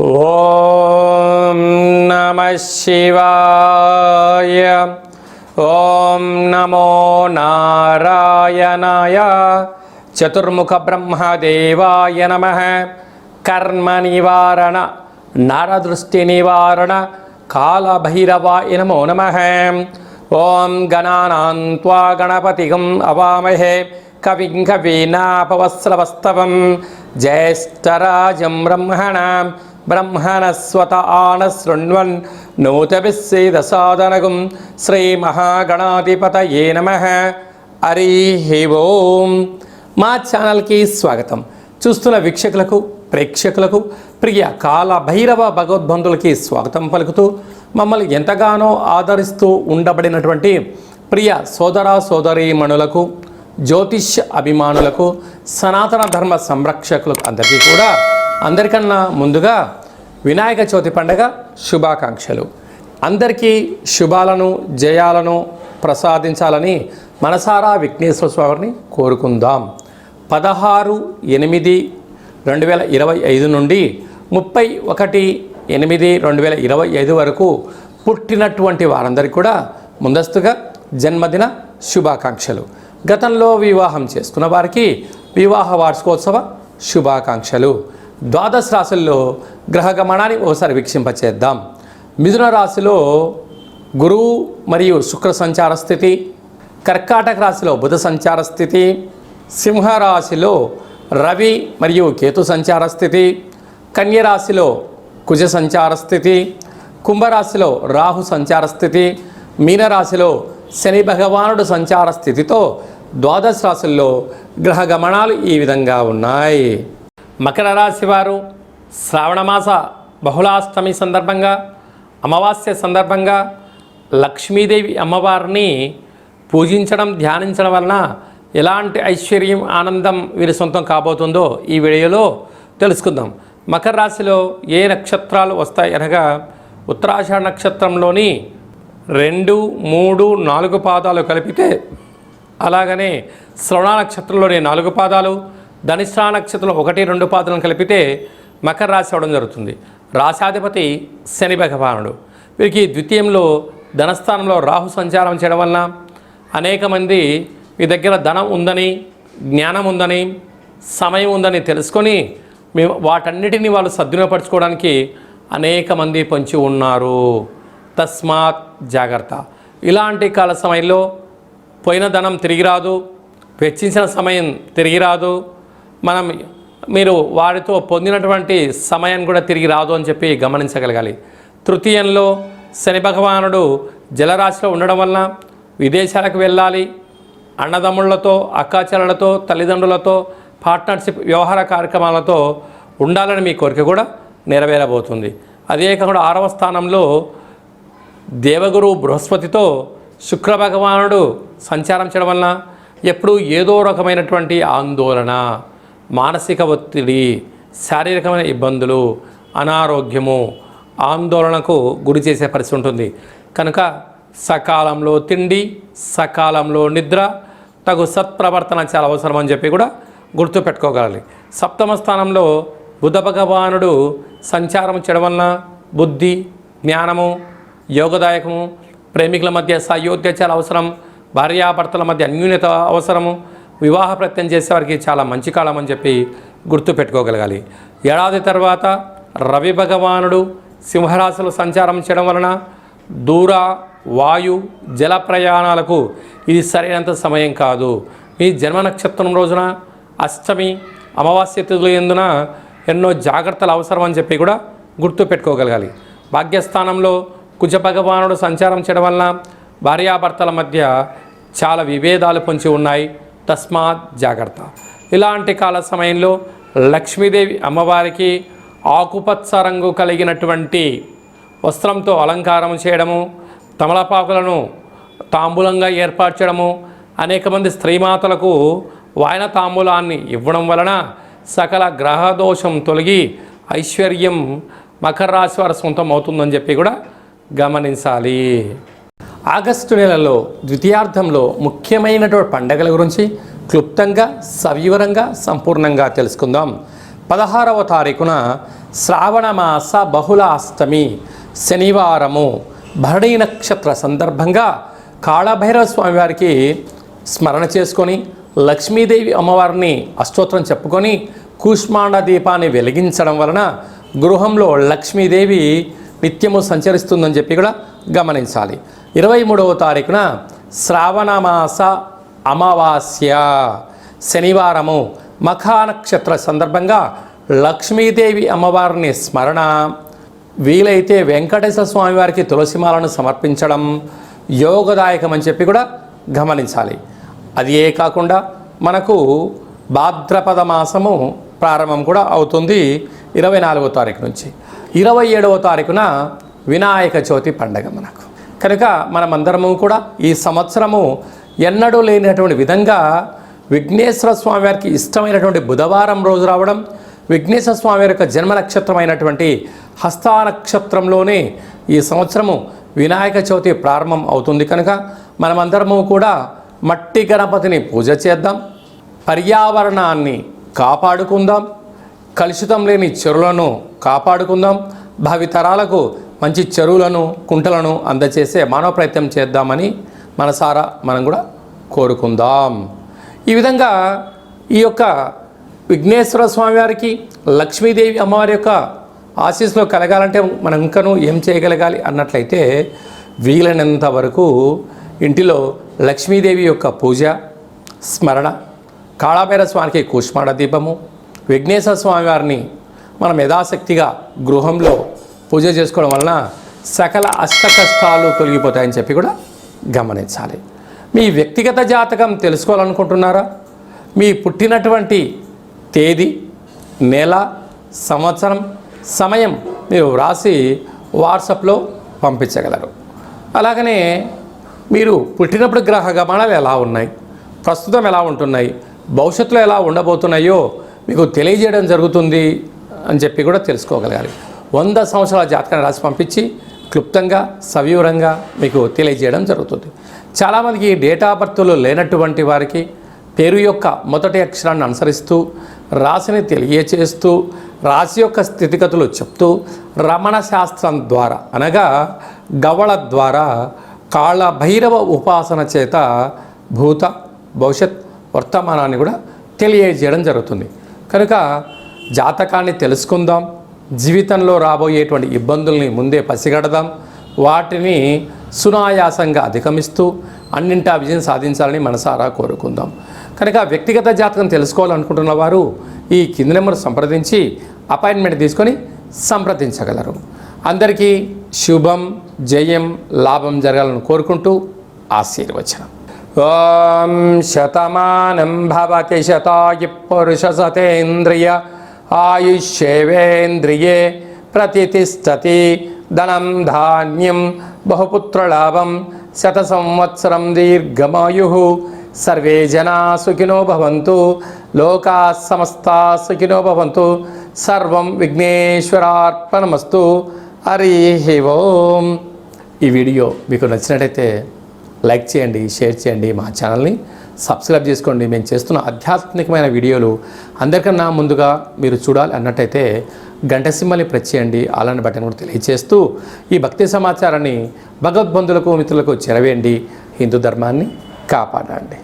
ఓం నమ శివాయ. ఓం నమో నారాయణాయ. చతుర్ముఖ బ్రహ్మదేవాయ నమ. కర్మ నివారణ నరదృష్టి నివారణ కాళభైరవాయ నమో నమ. ఓం గణానాన్వా గణపతిగం అవామహే కవిం కవీనాపవస్రవస్తవం జ్యేష్ఠరాజం బ్రహ్మణాం బ్రహ్మణస్వత ఆనశృణ్వన్ నూతభిస్సేదసాదనగుం శ్రీమహాగణాధిపతయే నమ హరి ఓం మా ఛానల్కి స్వాగతం. చూస్తున్న వీక్షకులకు ప్రేక్షకులకు ప్రియ కాల భైరవ భగవద్బంధులకి స్వాగతం పలుకుతూ మమ్మల్ని ఎంతగానో ఆదరిస్తూ ఉండబడినటువంటి ప్రియ సోదర సోదరీమణులకు జ్యోతిష్య అభిమానులకు సనాతన ధర్మ సంరక్షకులకు అందరికీ కూడా అందరికన్నా ముందుగా వినాయక చవితి పండగ శుభాకాంక్షలు. అందరికీ శుభాలను జయాలను ప్రసాదించాలని మనసారా విఘ్నేశ్వర స్వామిని కోరుకుందాం. పదహారు ఎనిమిది రెండు వేల ఇరవై ఐదు నుండి ముప్పై ఒకటి ఎనిమిది రెండు వేల ఇరవై ఐదు వరకు పుట్టినటువంటి వారందరికీ కూడా ముందస్తుగా జన్మదిన శుభాకాంక్షలు. గతంలో వివాహం చేసుకున్న వారికి వివాహ వార్షికోత్సవ శుభాకాంక్షలు. ద్వాదశ రాశుల్లో గ్రహ గమనాన్ని ఒకసారి వీక్షింపచేద్దాం. మిథున రాశిలో గురువు మరియు శుక్ర సంచార స్థితి కర్కాటక రాశిలో బుధ సంచార స్థితి సింహరాశిలో రవి మరియు కేతు సంచార స్థితి కన్యరాశిలో కుజ సంచార స్థితి కుంభరాశిలో రాహు సంచార స్థితి మీనరాశిలో శని భగవానుడు సంచార స్థితితో ద్వాదశ రాశుల్లో గ్రహ గమనాలు ఈ విధంగా ఉన్నాయి. మకర రాశి వారు శ్రావణమాస బహుళాష్టమి సందర్భంగా అమావాస్య సందర్భంగా లక్ష్మీదేవి అమ్మవారిని పూజించడం ధ్యానించడం వలన ఎలాంటి ఐశ్వర్యం ఆనందం వీరి సొంతం కాబోతుందో ఈ వీడియోలో తెలుసుకుందాం. మకర రాశిలో ఏ నక్షత్రాలు వస్తాయి అనగా ఉత్తరాషాఢ నక్షత్రంలోని రెండు మూడు నాలుగు పాదాలు కలిపితే అలాగనే శ్రవణ నక్షత్రంలోని నాలుగు పాదాలు ధనిష్ఠా నక్షత్రంలో ఒకటి రెండు పాదాలను కలిపితే మకర రాశి అవడం జరుగుతుంది. రాశాధిపతి శని భగవానుడు. వీరికి ద్వితీయంలో ధనస్థానంలో రాహు సంచారం చేయడం వలన అనేక మంది మీ దగ్గర ధనం ఉందని జ్ఞానం ఉందని సమయం ఉందని తెలుసుకొని మేము వాటన్నిటిని వాళ్ళు సద్వినపరచుకోవడానికి అనేక మంది పొంచి ఉన్నారు. తస్మాత్ జాగ్రత్త. ఇలాంటి కాల సమయంలో పోయిన ధనం తిరిగి రాదు వెచ్చించిన సమయం తిరిగి రాదు. మనం మీరు వారితో పొందినటువంటి సమయం కూడా తిరిగి రాదు అని చెప్పి గమనించగలగాలి. తృతీయంలో శని భగవానుడు జలరాశిలో ఉండడం వలన విదేశాలకు వెళ్ళాలి. అన్నదమ్ముళ్ళతో అక్కాచెల్లలతో తల్లిదండ్రులతో పార్ట్నర్షిప్ వ్యవహార కార్యక్రమాలతో ఉండాలని మీ కోరిక కూడా నెరవేరబోతుంది. అదే కాకుండా ఆరవ స్థానంలో దేవగురు బృహస్పతితో శుక్ర భగవానుడు సంచారం చేయడం వలన ఎప్పుడూ ఏదో రకమైనటువంటి ఆందోళన మానసిక ఒత్తిడి శారీరకమైన ఇబ్బందులు అనారోగ్యము ఆందోళనకు గురి చేసే పరిస్థితి ఉంటుంది. కనుక సకాలంలో తిండి సకాలంలో నిద్ర తగు సత్ప్రవర్తన చాలా అవసరం అని చెప్పి కూడా గుర్తుపెట్టుకోగలాలి సప్తమ స్థానంలో బుధ భగవానుడు సంచారం చేయడం వలన బుద్ధి జ్ఞానము యోగదాయకము ప్రేమికుల మధ్య సయోధ్యచాల అవసరం భార్యాభర్తల మధ్య అన్యూన్యత అవసరము వివాహ ప్రత్యం చేసేవారికి చాలా మంచి కాలం అని చెప్పి గుర్తు పెట్టుకోగలగాలి ఏడాది తర్వాత రవి భగవానుడు సింహరాశులు సంచారం చేయడం వలన దూర వాయు జల ప్రయాణాలకు ఇది సరైనంత సమయం కాదు. మీ జన్మ నక్షత్రం రోజున అష్టమి అమావాస్య తిథులు ఎందున ఎన్నో జాగ్రత్తలు అవసరం అని చెప్పి కూడా గుర్తు పెట్టుకోగలగాలి. భాగ్యస్థానంలో కుజ భగవానుడు సంచారం చేయడం వలన భార్యాభర్తల మధ్య చాలా విభేదాలు పొంచి ఉన్నాయి. తస్మాత్ జాగ్రత్త. ఇలాంటి కాల సమయంలో లక్ష్మీదేవి అమ్మవారికి ఆకుపచ్చ రంగు కలిగినటువంటి వస్త్రంతో అలంకారం చేయడము తమలపాకులను తాంబూలంగా ఏర్పాటు చేయడము అనేక మంది స్త్రీమాతలకు వాయన తాంబూలాన్ని ఇవ్వడం వలన సకల గ్రహదోషం తొలగి ఐశ్వర్యం మకర రాశి వారి సొంతం అవుతుందని చెప్పి కూడా గమనించాలి. ఆగస్టు నెలలో ద్వితీయార్థంలో ముఖ్యమైనటువంటి పండగల గురించి క్లుప్తంగా సవివరంగా సంపూర్ణంగా తెలుసుకుందాం. పదహారవ తారీఖున శ్రావణ మాస బహుళ అష్టమి శనివారము. భరణీ నక్షత్ర సందర్భంగా కాళభైరవ స్వామివారికి స్మరణ చేసుకొని లక్ష్మీదేవి అమ్మవారిని అష్టోత్తరం చెప్పుకొని కూష్మాండ దీపాన్ని వెలిగించడం వలన గృహంలో లక్ష్మీదేవి నిత్యము సంచరిస్తుందని చెప్పి కూడా గమనించాలి. ఇరవై మూడవ తారీఖున శ్రావణమాస అమావాస్య శనివారము మఖా నక్షత్ర సందర్భంగా లక్ష్మీదేవి అమ్మవారిని స్మరణ వీలైతే వెంకటేశ్వర స్వామివారికి తులసిమాలను సమర్పించడం యోగదాయకం అని చెప్పి కూడా గమనించాలి. అది ఏ కాకుండా మనకు భాద్రపద మాసము ప్రారంభం కూడా అవుతుంది ఇరవై నాలుగో తారీఖు నుంచి. ఇరవై ఏడవ తారీఖున వినాయక చవితి పండగ మనకు. కనుక మనమందరము కూడా ఈ సంవత్సరము ఎన్నడూ లేనటువంటి విధంగా విఘ్నేశ్వర స్వామి వారికి ఇష్టమైనటువంటి బుధవారం రోజు రావడం విఘ్నేశ్వర స్వామి వారి యొక్క జన్మ నక్షత్రమైనటువంటి హస్తా నక్షత్రంలోనే ఈ సంవత్సరము వినాయక చవితి ప్రారంభం అవుతుంది. కనుక మనమందరము కూడా మట్టి గణపతిని పూజ చేద్దాం. పర్యావరణాన్ని కాపాడుకుందాం. కలుషితం లేని చెరువులను కాపాడుకుందాం. భావితరాలకు మంచి చెరువులను కుంటలను అందచేసే మానవ ప్రయత్నం చేద్దామని మనసారా మనం కూడా కోరుకుందాం. ఈ విధంగా ఈ యొక్క విఘ్నేశ్వర స్వామి వారికి లక్ష్మీదేవి అమ్మవారి యొక్క ఆశీస్సులో కలగాలంటే మనం ఇంకనూ ఏం చేయగలగాలి అన్నట్లయితే వీలైనంత వరకు ఇంటిలో లక్ష్మీదేవి యొక్క పూజ స్మరణ కాళాభైర స్వామికి కూష్మాడ దీపము విఘ్నేశ్వర స్వామి వారిని మనం యథాశక్తిగా గృహంలో పూజ చేసుకోవడం వలన సకల అష్ట కష్టాలు తొలగిపోతాయని చెప్పి కూడా గమనించాలి. మీ వ్యక్తిగత జాతకం తెలుసుకోవాలనుకుంటున్నారా? మీ పుట్టినటువంటి తేదీ నెల సంవత్సరం సమయం మీరు వ్రాసి వాట్సాప్లో పంపించగలరు. అలాగనే మీరు పుట్టినప్పుడు గ్రహ గమనాలు ఎలా ఉన్నాయి? ప్రస్తుతం ఎలా ఉంటున్నాయి? భవిష్యత్తులో ఎలా ఉండబోతున్నాయో మీకు తెలియజేయడం జరుగుతుంది అని చెప్పి కూడా తెలుసుకోగలగాలి. వంద సంవత్సరాల జాతకాన్ని రాసి పంపించి క్లుప్తంగా సవివరంగా మీకు తెలియజేయడం జరుగుతుంది. చాలామందికి డేట్ ఆఫ్ లేనటువంటి వారికి పేరు యొక్క మొదటి అక్షరాన్ని అనుసరిస్తూ రాశిని తెలియచేస్తూ రాశి యొక్క స్థితిగతులు చెప్తూ రమణ శాస్త్రం ద్వారా అనగా గవళ ద్వారా కాళ్ళ భైరవ ఉపాసన చేత భూత భవిష్యత్ వర్తమానాన్ని కూడా తెలియజేయడం జరుగుతుంది. కనుక జాతకాన్ని తెలుసుకుందాం జీవితంలో రాబోయేటువంటి ఇబ్బందుల్ని ముందే పసిగడదాం వాటిని సునాయాసంగా అధిగమిస్తూ అన్నింటా విజయం సాధించాలని మనసారా కోరుకుందాం. కనుక వ్యక్తిగత జాతకం తెలుసుకోవాలనుకుంటున్న వారు ఈ కింది నెంబర్ సంప్రదించి అపాయింట్మెంట్ తీసుకొని సంప్రదించగలరు. అందరికీ శుభం జయం లాభం జరగాలని కోరుకుంటూ ఆశీర్వచనం. ఓం శతమానం భవతి శతాయు పురుష సతేంద్రియ ఆయుష్యేవేంద్రియే ప్రతిష్టతి ధనం ధాన్యం బహుపుత్రలాభం శత సంవత్సరం దీర్ఘమాయు. సర్వే జనా సుఖినో భవంతు లోకా సమస్త సుఖినో భవంతు. సర్వం విఘ్నేశ్వరార్పణమస్తు. హరి ఓం. ఈ వీడియో మీకు నచ్చినట్టయితే లైక్ చేయండి షేర్ చేయండి మా ఛానల్ని సబ్స్క్రైబ్ చేసుకోండి. మేము చేస్తున్న ఆధ్యాత్మికమైన వీడియోలు అందరికన్నా ముందుగా మీరు చూడాలి అన్నట్టయితే గంట సింహల్ని ప్రెస్ చేయండి. అలాంటి బట్టను కూడా తెలియజేస్తూ ఈ భక్తి సమాచారాన్ని భగవద్బంధులకు మిత్రులకు చెరవేయండి. హిందూ ధర్మాన్ని కాపాడండి.